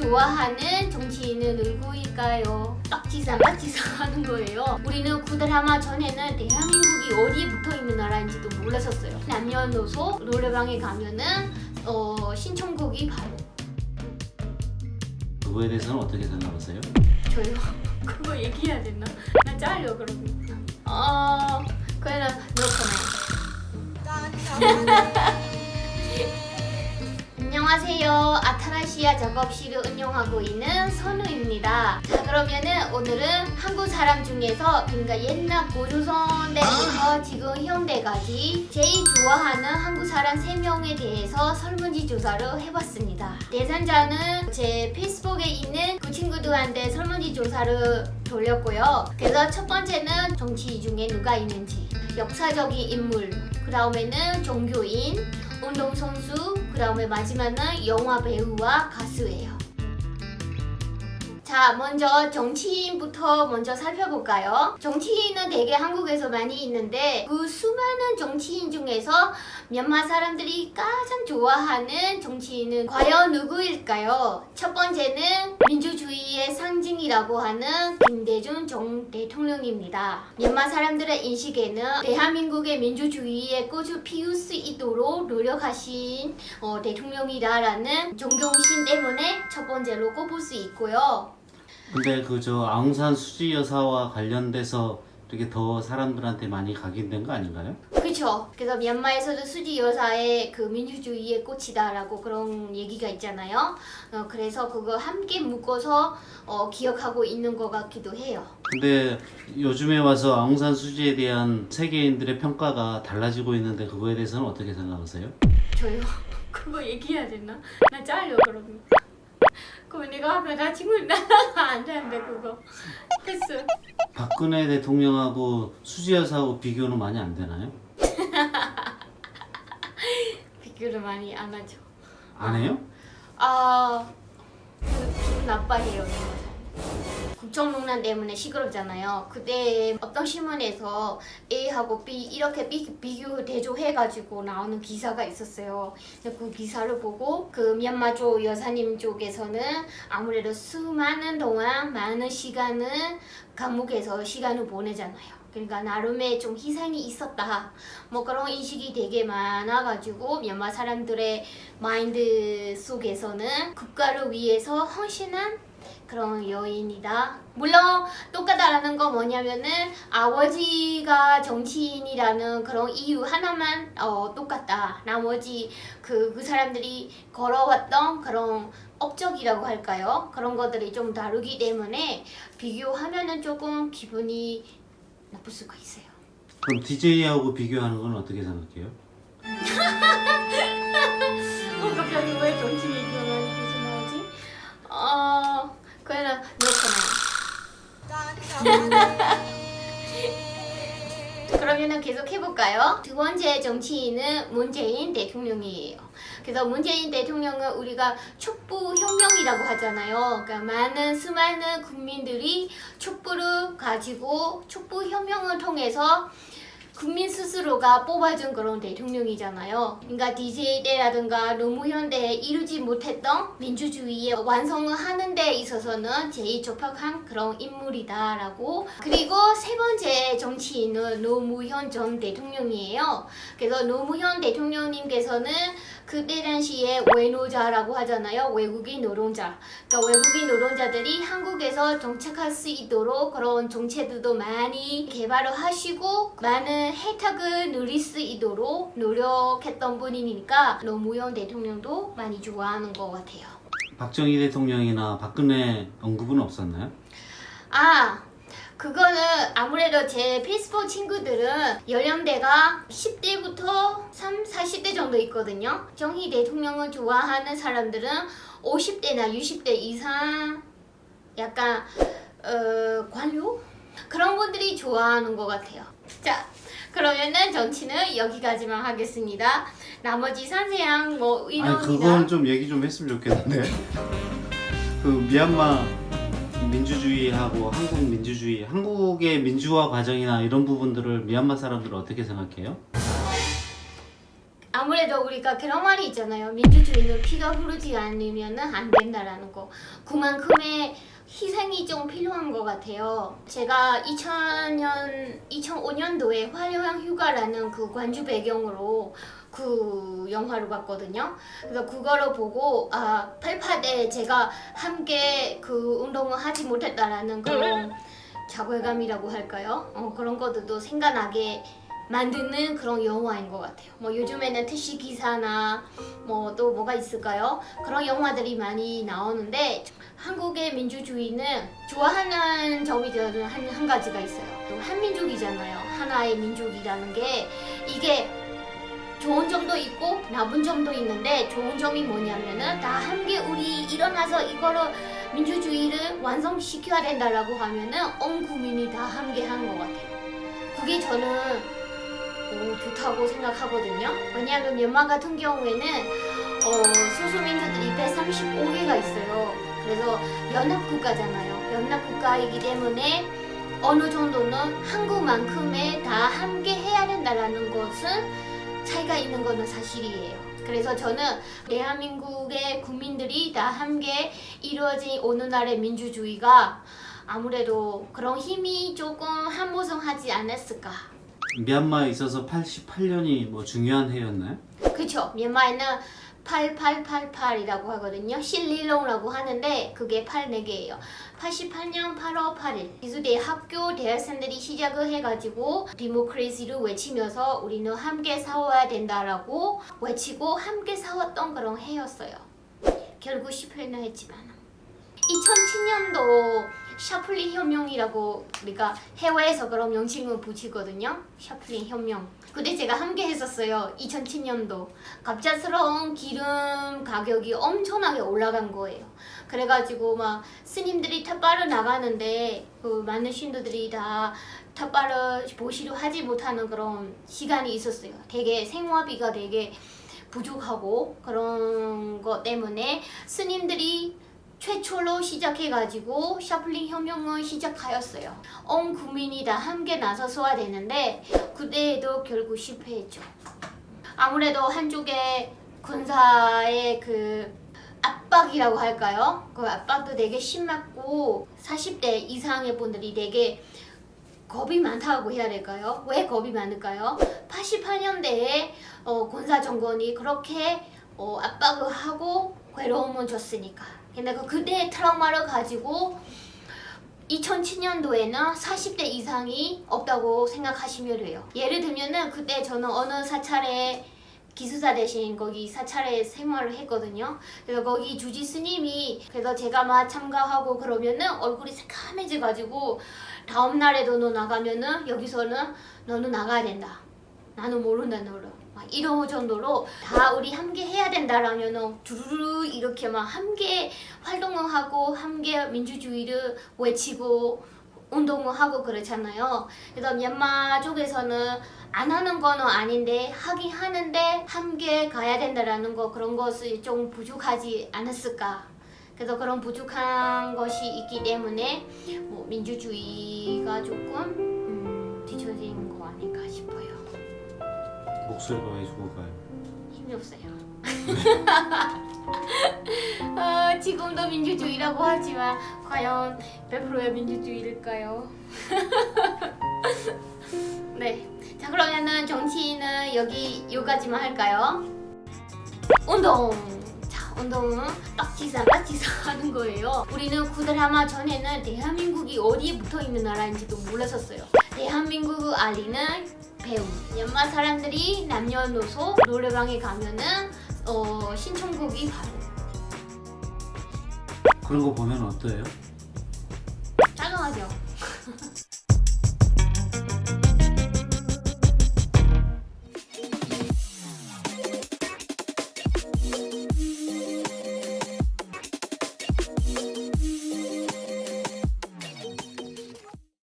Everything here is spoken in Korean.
좋아하는 정치인은 누구일까요? 빡지상 빡지상 하는 거예요. 우리는 그 드라마 전에는 대한민국이 어디에 붙어 있는 나라인지도 몰랐었어요. 남녀노소 노래방에 가면은 어, 신청곡이 바로 그거에 대해서는 어떻게 생각하세요? 저요. 그거 얘기해야 되나? 나 잘려 그러면. 어, 그냥 no comment. 안녕하세요. 아타라시아 작업실을 운영하고 있는 선우입니다. 자, 그러면은 오늘은 한국 사람 중에서 그러니까 옛날 고조선 때부터 지금 현대까지 제일 좋아하는 한국 사람 3명에 대해서 설문지 조사를 해봤습니다. 대상자는 제 페이스북에 있는 그 친구들한테 설문지 조사를 돌렸고요. 그래서 첫 번째는 정치 중에 누가 있는지, 역사적인 인물, 그 다음에는 종교인, 운동선수, 그 다음에 마지막은 영화 배우와 가수예요. 자, 먼저 정치인부터 먼저 살펴볼까요? 정치인은 되게 한국에서 많이 있는데 그 수많은 정치인 중에서 미얀마 사람들이 가장 좋아하는 정치인은 과연 누구일까요? 첫 번째는 민주주의의 상징이라고 하는 김대중 전 대통령입니다. 미얀마 사람들의 인식에는 대한민국의 민주주의의 꽃을 피울 수 있도록 노력하신 어, 대통령이다라는 존경심 때문에 첫 번째로 꼽을 수 있고요. 근데 그 저 아웅산 수지 여사와 관련돼서 이렇게 더 사람들한테 많이 각인된 거 아닌가요? 그렇죠. 그래서 미얀마에서도 수지 여사의 그 민주주의의 꽃이다라고 그런 얘기가 있잖아요. 어, 그래서 그거 함께 묶어서 어, 기억하고 있는 것 같기도 해요. 근데 요즘에 와서 아웅산 수지에 대한 세계인들의 평가가 달라지고 있는데 그거에 대해서는 어떻게 생각하세요? 저요? 그거 얘기해야 되나? 나 잘려 그러면. 그럼 내가 앞에 같이 나가 안 되는데 그거. 패스. 박근혜 대통령하고 수지 여사하고 비교는 많이 안 되나요? 비교를 많이 안 하죠. 안 해요? 아, 그 기분 나빠해요. 국정농단 때문에 시끄럽잖아요. 그때 어떤 신문에서 A하고 B 이렇게 비, 비교 대조해가지고 나오는 기사가 있었어요. 그 기사를 보고 그 미얀마 쪽 여사님 쪽에서는 아무래도 수많은 동안 많은 시간을 감옥에서 시간을 보내잖아요. 그러니까 나름의 좀 희생이 있었다. 뭐 그런 인식이 되게 많아가지고 미얀마 사람들의 마인드 속에서는 국가를 위해서 헌신한 그런 여인이다. 물론 똑같다라는 건 뭐냐면은 아버지가 정치인이라는 그런 이유 하나만 어, 똑같다. 나머지 그, 그 사람들이 걸어왔던 그런 업적이라고 할까요? 그런 것들이 좀 다르기 때문에 비교하면은 조금 기분이 나쁠 수가 있어요. 그럼 DJ하고 비교하는 건 어떻게 생각해요? 해볼까요? 두 번째 정치인은 문재인 대통령이에요. 그래서 문재인 대통령은 우리가 촛불 혁명이라고 하잖아요. 그러니까 많은 수많은 국민들이 촛불을 가지고 촛불 혁명을 통해서 국민 스스로가 뽑아준 그런 대통령이잖아요. 그러니까 DJ 때라든가 노무현 때 이루지 못했던 민주주의의 완성을 하는 데 있어서는 제일 적합한 그런 인물이다라고. 그리고 세 번째 정치인은 노무현 전 대통령이에요. 그래서 노무현 대통령님께서는 그때 당시에 외노자라고 하잖아요. 외국인 노동자. 그러니까 외국인 노동자들이 한국에서 정착할 수 있도록 그런 정책들도 많이 개발을 하시고 많은 혜택을 누릴 수 있도록 노력했던 분이니까 노무현 대통령도 많이 좋아하는 것 같아요. 박정희 대통령이나 박근혜 언급은 없었나요? 아, 그거는 아무래도 제 페이스북 친구들은 연령대가 10대부터 3, 40대 정도 있거든요. 정희 대통령을 좋아하는 사람들은 50대나 60대 이상 약간 어, 관료? 그런 분들이 좋아하는 것 같아요. 자, 그러면은 정치는 여기까지만 하겠습니다. 나머지 상세한 뭐 아니 인원이나 그건 좀 얘기 좀 했으면 좋겠는데 그 미얀마 민주주의하고 한국 민주주의 한국의 민주화 과정이나 이런 부분들을 미얀마 사람들은 어떻게 생각해요? 아무래도 우리가 그런 말이 있잖아요. 민주주의는 피가 흐르지 않으면 안 된다라는 거. 그만큼의 희생이 좀 필요한 것 같아요. 제가 2000년, 2005년도에 화려한 휴가라는 그 관주 배경으로 그 영화를 봤거든요. 그래서 그거를 보고 아 88에 제가 함께 그 운동을 하지 못했다라는 그런 자괴감이라고 할까요? 어, 그런 것들도 생각나게 만드는 그런 영화인 것 같아요. 뭐 요즘에는 택시 기사나 뭐 또 뭐가 있을까요? 그런 영화들이 많이 나오는데 한국의 민주주의는 좋아하는 점이 저는 한, 한 가지가 있어요. 또 한민족이잖아요. 하나의 민족이라는 게 이게 좋은 점도 있고 나쁜 점도 있는데 좋은 점이 뭐냐면은 다 함께 우리 일어나서 이거를 민주주의를 완성시켜야 된다라고 하면은 온 국민이 다 함께 한 것 같아요. 그게 저는 어, 좋다고 생각하거든요. 왜냐하면 미얀마 같은 경우에는 어, 소수민주들이 135개가 있어요. 그래서 연합국가잖아요. 연합국가이기 때문에 어느 정도는 한국만큼의 다 함께 해야 된다라는 것은 차이가 있는 거는 사실이에요. 그래서 저는 대한민국의 국민들이 다 함께 이루어진 오늘날의 민주주의가 아무래도 그런 힘이 조금 한보성하지 않았을까. 미얀마에 있어서 88년이 뭐 중요한 해였나요? 그쵸. 미얀마에는 8888이라고 하거든요. 실리롱이라고 하는데 그게 8 4개예요. 88년 8월 8일 기수대 학교 대학생들이 시작을 해가지고 디모크레시를 외치면서 우리는 함께 싸워야 된다라고 외치고 함께 싸웠던 그런 해였어요. 결국 실패는 했지만 2007년도 샤플린 혁명이라고 우리가 해외에서 그런 명칭을 붙이거든요. 샤플린 혁명. 그때 제가 함께 했었어요. 2007년도. 갑작스러운 기름 가격이 엄청나게 올라간 거예요. 그래가지고 막 스님들이 탑바를 나가는데 그 많은 신도들이 다 탑바를 보시려 하지 못하는 그런 시간이 있었어요. 되게 생활비가 되게 부족하고 그런 것 때문에 스님들이 최초로 시작해가지고 샤플린 혁명을 시작하였어요. 온 국민이 다 함께 나서서야 되는데 그때에도 결국 실패했죠. 아무래도 한쪽에 군사의 그 압박이라고 할까요? 그 압박도 되게 심했고 40대 이상의 분들이 되게 겁이 많다고 해야 될까요? 왜 겁이 많을까요? 88년대에 어, 군사 정권이 그렇게 어, 압박을 하고 괴로움을 줬으니까. 근데 그 그때의 트라우마를 가지고 2007년도에는 40대 이상이 없다고 생각하시면 돼요. 예를 들면은 그때 저는 어느 사찰에 기숙사 대신 거기 사찰에 생활을 했거든요. 그래서 거기 주지 스님이 그래서 제가 막 참가하고 그러면은 얼굴이 새카매져가지고 다음 날에도 너 나가면은 여기서는 너는 나가야 된다. 나는 모른다 너를. 막 이런 정도로 다 우리 함께 해야 된다라면은 두루루 이렇게 막 함께 활동을 하고 함께 민주주의를 외치고 운동을 하고 그렇잖아요. 그래서 미얀마 쪽에서는 안 하는 거는 아닌데 하긴 하는데 함께 가야 된다라는 거 그런 것이 좀 부족하지 않았을까. 그래서 그런 부족한 것이 있기 때문에 뭐 민주주의가 조금 목소리가 왜 죽어가요? 힘이 없어요. 어, 지금도 민주주의라고 하지만 과연 100%의 민주주의일까요? 네. 자 그러면은 정치는 여기 여기까지만 할까요? 운동. 자 운동은 딱지상 딱지상 하는 거예요. 우리는 그 드라마 전에는 대한민국이 어디에 붙어 있는 나라인지도 몰랐었어요. 대한민국을 알리는 배우. 연마 사람들이 남녀노소 노래방에 가면은 어, 신청곡이 바로 그런 거 보면 어때요? 짜증하죠.